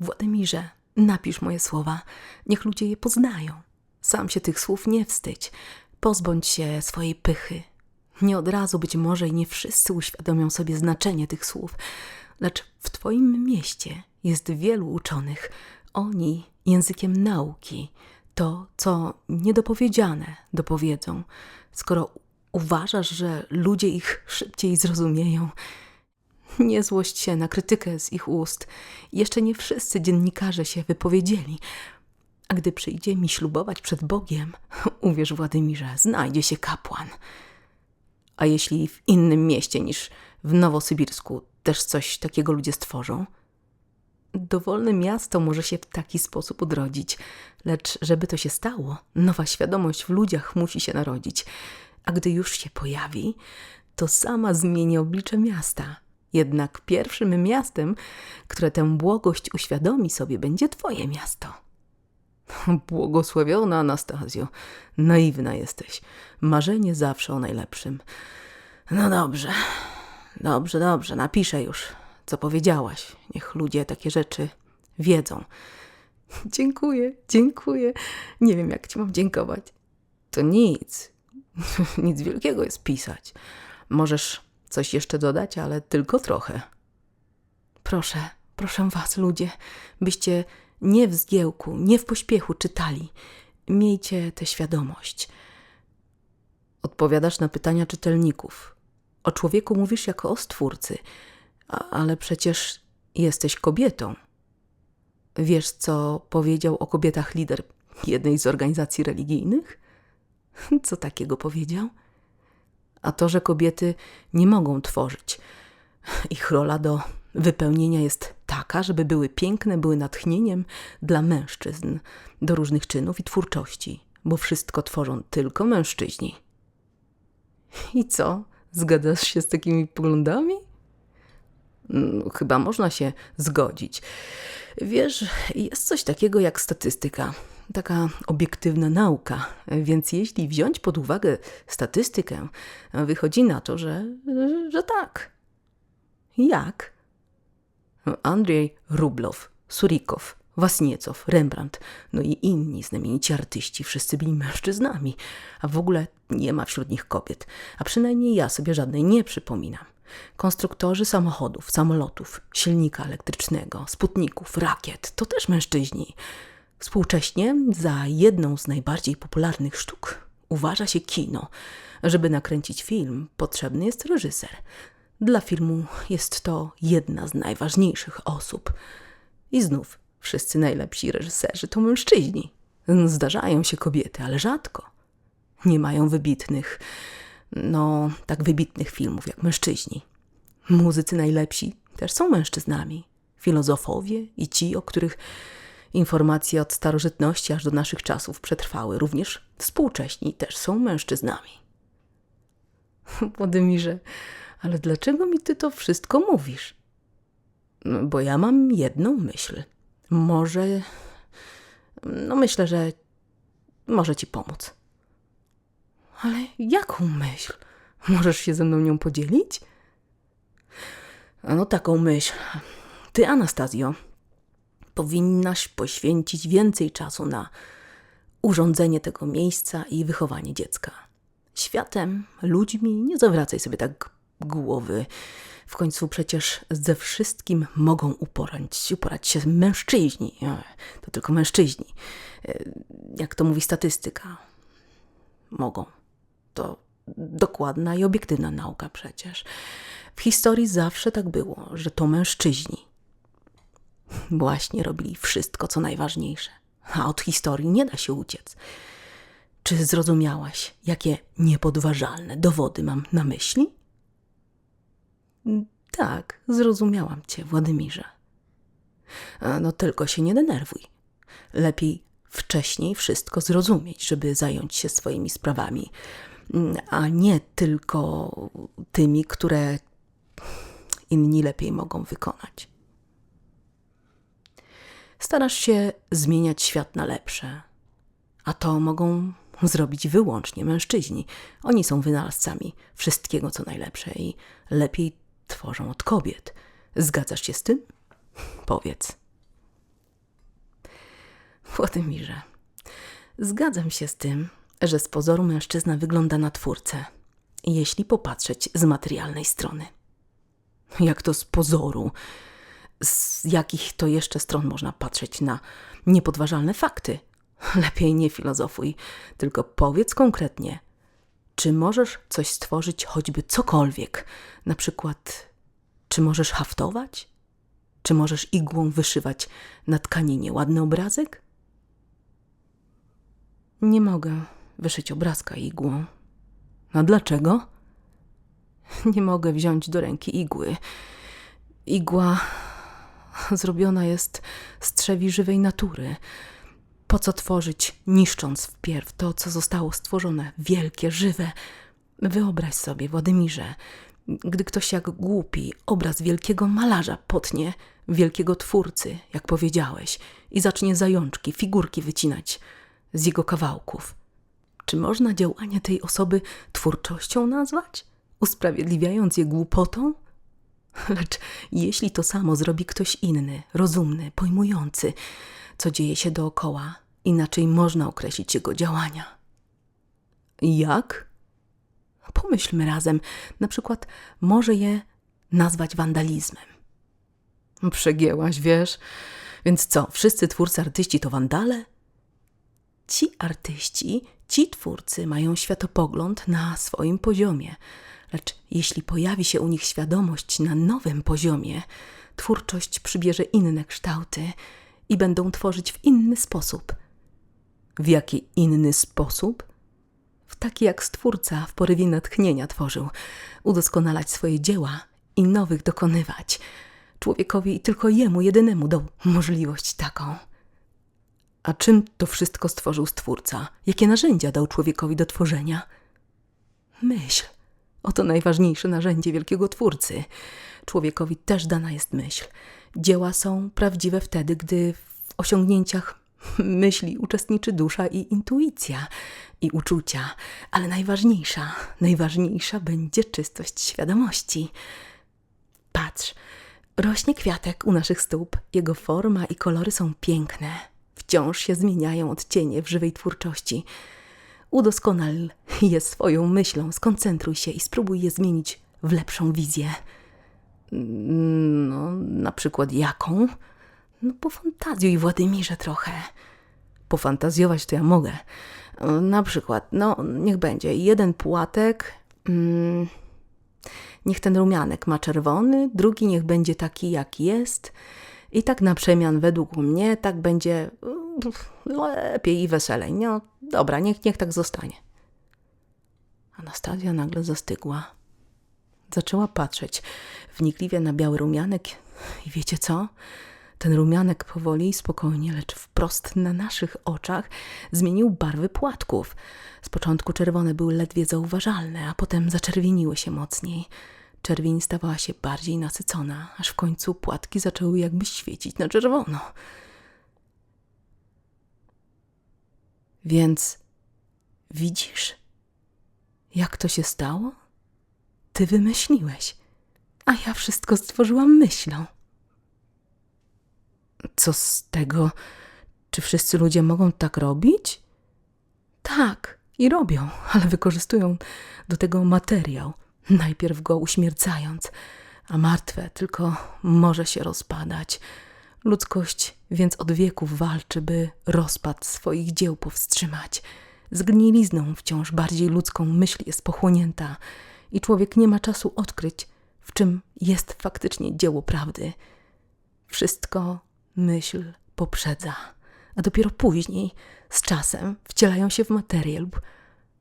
Władimirze, napisz moje słowa, niech ludzie je poznają. Sam się tych słów nie wstydź, pozbądź się swojej pychy. Nie od razu być może i nie wszyscy uświadomią sobie znaczenie tych słów, lecz w Twoim mieście jest wielu uczonych. Oni językiem nauki to, co niedopowiedziane, dopowiedzą. Skoro uważasz, że ludzie ich szybciej zrozumieją, nie złość się na krytykę z ich ust. Jeszcze nie wszyscy dziennikarze się wypowiedzieli. A gdy przyjdzie mi ślubować przed Bogiem, uwierz Władimirze, znajdzie się kapłan. A jeśli w innym mieście niż w Nowosybirsku też coś takiego ludzie stworzą? Dowolne miasto może się w taki sposób odrodzić, lecz żeby to się stało, nowa świadomość w ludziach musi się narodzić. A gdy już się pojawi, to sama zmieni oblicze miasta. Jednak pierwszym miastem, które tę błogość uświadomi sobie, będzie Twoje miasto. Błogosławiona Anastazjo, naiwna jesteś. Marzenie zawsze o najlepszym. No dobrze, dobrze, dobrze, napiszę już, co powiedziałaś. Niech ludzie takie rzeczy wiedzą. Dziękuję, dziękuję. Nie wiem, jak ci mam dziękować. To nic. nic wielkiego jest pisać. Możesz coś jeszcze dodać, ale tylko trochę. Proszę, proszę was, ludzie, byście nie w zgiełku, nie w pośpiechu czytali. Miejcie tę świadomość. Odpowiadasz na pytania czytelników. O człowieku mówisz jako o stwórcy, a, ale przecież jesteś kobietą. Wiesz, co powiedział o kobietach lider jednej z organizacji religijnych? Co takiego powiedział? A to, że kobiety nie mogą tworzyć. Ich rola do wypełnienia jest taka, żeby były piękne, były natchnieniem dla mężczyzn do różnych czynów i twórczości, bo wszystko tworzą tylko mężczyźni. I co? Zgadzasz się z takimi poglądami? No, chyba można się zgodzić. Wiesz, jest coś takiego jak statystyka, taka obiektywna nauka, więc jeśli wziąć pod uwagę statystykę, wychodzi na to, że, że tak. Jak? Andrzej Rublow, Surikow, Wasniecow, Rembrandt, no i inni znamienici artyści, wszyscy byli mężczyznami, a w ogóle nie ma wśród nich kobiet, a przynajmniej ja sobie żadnej nie przypominam. Konstruktorzy samochodów, samolotów, silnika elektrycznego, sputników, rakiet to też mężczyźni. Współcześnie za jedną z najbardziej popularnych sztuk uważa się kino. Żeby nakręcić film, potrzebny jest reżyser. Dla filmu jest to jedna z najważniejszych osób. I znów wszyscy najlepsi reżyserzy to mężczyźni. Zdarzają się kobiety, ale rzadko. Nie mają wybitnych, no tak wybitnych filmów jak mężczyźni. Muzycy najlepsi też są mężczyznami. Filozofowie i ci, o których informacje od starożytności aż do naszych czasów przetrwały, również współcześni też są mężczyznami. Władimirze, ale dlaczego mi ty to wszystko mówisz? No, bo ja mam jedną myśl. Może. No, myślę, że może ci pomóc. Ale jaką myśl? Możesz się ze mną nią podzielić? No, taką myśl. Ty, Anastazjo, powinnaś poświęcić więcej czasu na urządzenie tego miejsca i wychowanie dziecka. Światem, ludźmi nie zawracaj sobie tak głowy. W końcu przecież ze wszystkim mogą uporać, uporać się mężczyźni. To tylko mężczyźni. E, jak to mówi statystyka. Mogą. To dokładna i obiektywna nauka przecież. W historii zawsze tak było, że to mężczyźni właśnie robili wszystko, co najważniejsze. A od historii nie da się uciec. Czy zrozumiałaś, jakie niepodważalne dowody mam na myśli? Tak, zrozumiałam cię, Władimirze. No tylko się nie denerwuj. Lepiej wcześniej wszystko zrozumieć, żeby zająć się swoimi sprawami, a nie tylko tymi, które inni lepiej mogą wykonać. Starasz się zmieniać świat na lepsze, a to mogą zrobić wyłącznie mężczyźni. Oni są wynalazcami wszystkiego, co najlepsze i lepiej tworzą od kobiet. Zgadzasz się z tym? Powiedz. Władimirze, zgadzam się z tym, że z pozoru mężczyzna wygląda na twórcę, jeśli popatrzeć z materialnej strony. Jak to z pozoru? Z jakich to jeszcze stron można patrzeć na niepodważalne fakty? Lepiej nie filozofuj, tylko powiedz konkretnie, czy możesz coś stworzyć, choćby cokolwiek? Na przykład, czy możesz haftować? Czy możesz igłą wyszywać na tkaninie ładny obrazek? Nie mogę wyszyć obrazka igłą. A dlaczego? Nie mogę wziąć do ręki igły. Igła zrobiona jest z trzewi żywej natury. Po co tworzyć, niszcząc wpierw to, co zostało stworzone, wielkie, żywe? Wyobraź sobie, Władimirze, gdy ktoś jak głupi obraz wielkiego malarza potnie, wielkiego twórcy, jak powiedziałeś, i zacznie zajączki, figurki wycinać z jego kawałków. Czy można działanie tej osoby twórczością nazwać? Usprawiedliwiając je głupotą? Lecz jeśli to samo zrobi ktoś inny, rozumny, pojmujący, co dzieje się dookoła, inaczej można określić jego działania. Jak? Pomyślmy razem, na przykład może je nazwać wandalizmem. Przegięłaś, wiesz? Więc co, wszyscy twórcy artyści to wandale? Ci artyści, ci twórcy mają światopogląd na swoim poziomie, lecz jeśli pojawi się u nich świadomość na nowym poziomie, twórczość przybierze inne kształty i będą tworzyć w inny sposób. W jaki inny sposób? W taki jak stwórca w porywie natchnienia tworzył, udoskonalać swoje dzieła i nowych dokonywać. Człowiekowi i tylko jemu jedynemu dał możliwość taką. A czym to wszystko stworzył Stwórca? Jakie narzędzia dał człowiekowi do tworzenia? Myśl. Oto najważniejsze narzędzie wielkiego Twórcy. Człowiekowi też dana jest myśl. Dzieła są prawdziwe wtedy, gdy w osiągnięciach myśli uczestniczy dusza i intuicja i uczucia, ale najważniejsza, najważniejsza będzie czystość świadomości. Patrz, rośnie kwiatek u naszych stóp, jego forma i kolory są piękne. Wciąż się zmieniają odcienie w żywej twórczości. Udoskonal je swoją myślą, skoncentruj się i spróbuj je zmienić w lepszą wizję. No, na przykład jaką? No, pofantazjuj, Władimirze, trochę. Pofantazjować to ja mogę. Na przykład, no, niech będzie jeden płatek. Mm, niech ten rumianek ma czerwony, drugi niech będzie taki, jak jest. I tak na przemian, według mnie, tak będzie lepiej i weselej. No, dobra, niech, niech tak zostanie. Anastazja nagle zastygła. Zaczęła patrzeć wnikliwie na biały rumianek i wiecie co? Ten rumianek powoli spokojnie, lecz wprost na naszych oczach zmienił barwy płatków. Z początku czerwone były ledwie zauważalne, a potem zaczerwieniły się mocniej. Czerwień stawała się bardziej nasycona, aż w końcu płatki zaczęły jakby świecić na czerwono. Więc widzisz, jak to się stało? Ty wymyśliłeś, a ja wszystko stworzyłam myślą. Co z tego? Czy wszyscy ludzie mogą tak robić? Tak, i robią, ale wykorzystują do tego materiał, najpierw go uśmiercając, a martwe tylko może się rozpadać. Ludzkość więc od wieków walczy, by rozpad swoich dzieł powstrzymać. Zgnilizną wciąż bardziej ludzką myśl jest pochłonięta i człowiek nie ma czasu odkryć, w czym jest faktycznie dzieło prawdy. Wszystko myśl poprzedza, a dopiero później, z czasem, wcielają się w materię lub,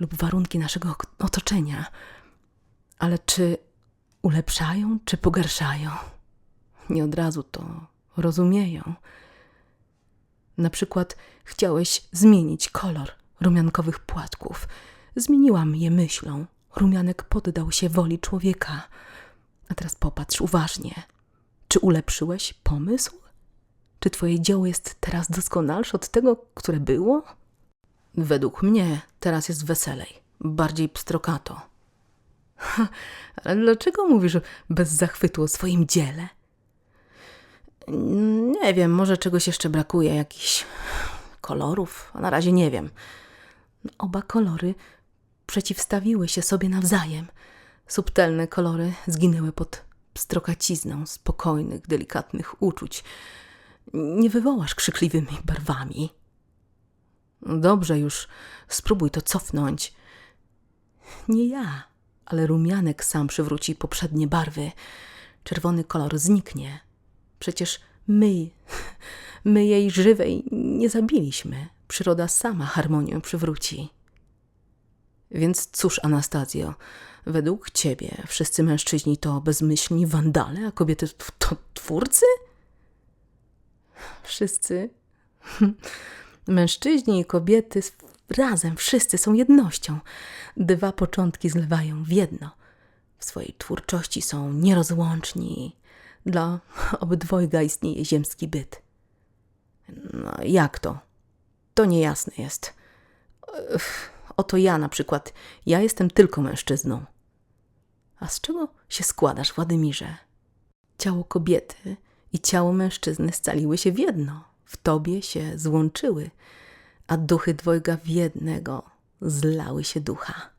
lub warunki naszego otoczenia. Ale czy ulepszają, czy pogarszają? Nie od razu to rozumieją. Na przykład chciałeś zmienić kolor rumiankowych płatków. Zmieniłam je myślą. Rumianek poddał się woli człowieka. A teraz popatrz uważnie. Czy ulepszyłeś pomysł? Czy twoje dzieło jest teraz doskonalsze od tego, które było? Według mnie teraz jest weselej, bardziej pstrokato. Ale dlaczego mówisz bez zachwytu o swoim dziele? Nie wiem, może czegoś jeszcze brakuje, jakiś, kolorów, a na razie nie wiem. Oba kolory przeciwstawiły się sobie nawzajem. Subtelne kolory zginęły pod pstrokacizną spokojnych, delikatnych uczuć. Nie wywołasz krzykliwymi barwami. Dobrze już, spróbuj to cofnąć. Nie ja, ale rumianek sam przywróci poprzednie barwy. Czerwony kolor zniknie. Przecież my, my jej żywej nie zabiliśmy. Przyroda sama harmonię przywróci. Więc cóż, Anastazjo, według ciebie wszyscy mężczyźni to bezmyślni wandale, a kobiety to twórcy? Wszyscy. Mężczyźni i kobiety razem, wszyscy są jednością. Dwa początki zlewają w jedno. W swojej twórczości są nierozłączni. Dla obydwojga istnieje ziemski byt. No, jak to? To niejasne jest. Oto ja na przykład. Ja jestem tylko mężczyzną. A z czego się składasz, Władymirze? Ciało kobiety i ciało mężczyzny scaliły się w jedno. W tobie się złączyły, a duchy dwojga w jednego zlały się ducha.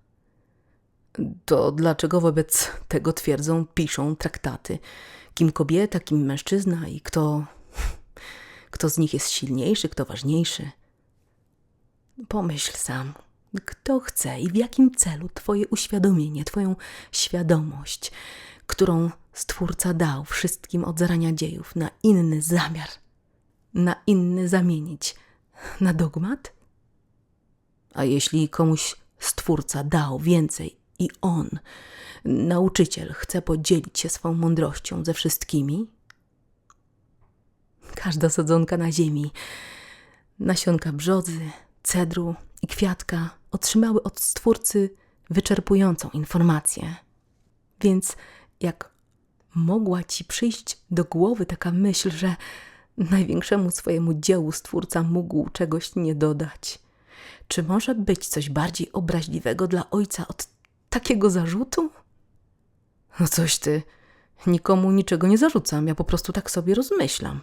To dlaczego wobec tego twierdzą, piszą traktaty? Kim kobieta, kim mężczyzna i kto, kto z nich jest silniejszy, kto ważniejszy? Pomyśl sam, kto chce i w jakim celu Twoje uświadomienie, Twoją świadomość, którą Stwórca dał wszystkim od zarania dziejów na inny zamiar, na inny zamienić, na dogmat? A jeśli komuś Stwórca dał więcej i on, nauczyciel, chce podzielić się swą mądrością ze wszystkimi? Każda sadzonka na ziemi, nasionka brzodzy, cedru i kwiatka otrzymały od Stwórcy wyczerpującą informację. Więc jak mogła ci przyjść do głowy taka myśl, że największemu swojemu dziełu Stwórca mógł czegoś nie dodać? Czy może być coś bardziej obraźliwego dla ojca od takiego zarzutu? No coś ty, nikomu niczego nie zarzucam, ja po prostu tak sobie rozmyślam.